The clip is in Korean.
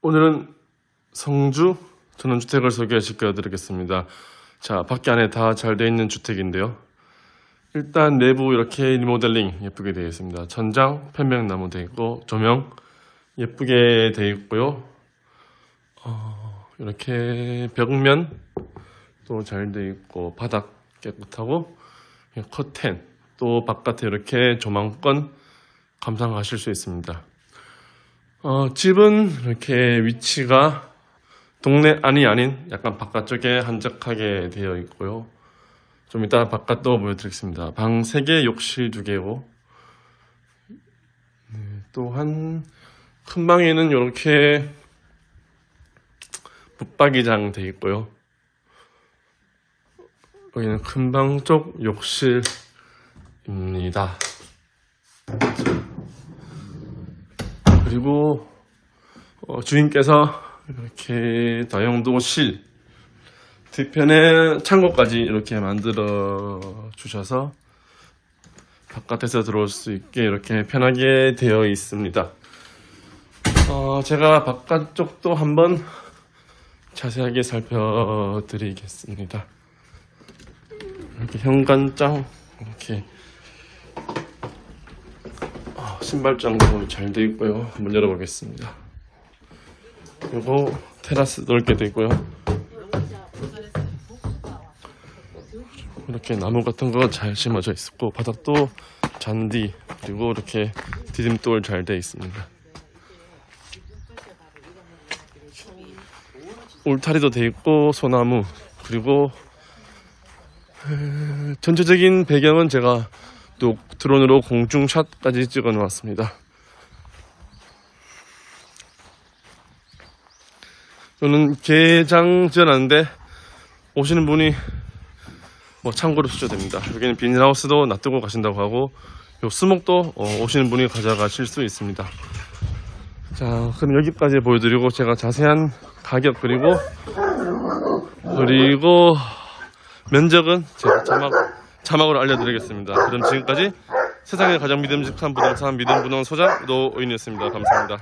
오늘은 성주 전원주택을 소개시켜 드리겠습니다. 자, 밖에 안에 다 잘 되어 있는 주택인데요. 일단 내부 이렇게 리모델링 예쁘게 되어 있습니다. 천장 편백나무 되어 있고 조명 예쁘게 되어 있고요. 어, 이렇게 벽면 또 잘 되어 있고 바닥 깨끗하고 커튼 또 바깥에 이렇게 조망권 감상하실 수 있습니다. 어, 집은 이렇게 위치가 동네 안이 아닌 약간 바깥쪽에 한적하게 되어 있고요. 좀 이따 바깥도 보여드리겠습니다. 방 3개, 욕실 2개고, 네, 또한 큰 방에는 이렇게 붙박이장 되어 있고요. 여기는 큰 방 쪽 욕실입니다. 그리고 어, 주인께서 이렇게 다용도 실 뒤편에 창고까지 이렇게 만들어 주셔서 바깥에서 들어올 수 있게 이렇게 편하게 되어 있습니다. 어, 제가 바깥쪽도 한번 자세하게 살펴드리겠습니다. 이렇게 현관장 이렇게 어, 신발장도 잘 되어 있고요. 한번 열어보겠습니다. 그리고 테라스 넓게 되어 있고요. 이렇게 나무 같은 거 잘 심어져 있었고 바닥도 잔디 그리고 이렇게 디딤돌 잘 되어 있습니다. 울타리도 되어 있고 소나무 그리고 에, 전체적인 배경은 제가 또 드론으로 공중샷까지 찍어 놓았습니다. 저는 개장 지어놨는데 오시는 분이 뭐 참고로 수저됩니다. 여기는 비닐하우스도 놔두고 가신다고 하고 요 수목도 어, 오시는 분이 가져가실 수 있습니다. 자 그럼 여기까지 보여드리고 제가 자세한 가격 그리고 그리고 면적은 제가 자막 자막으로 알려드리겠습니다. 그럼 지금까지 세상에 가장 믿음직한 부동산 믿음 부동 소장 노인이었습니다. 감사합니다.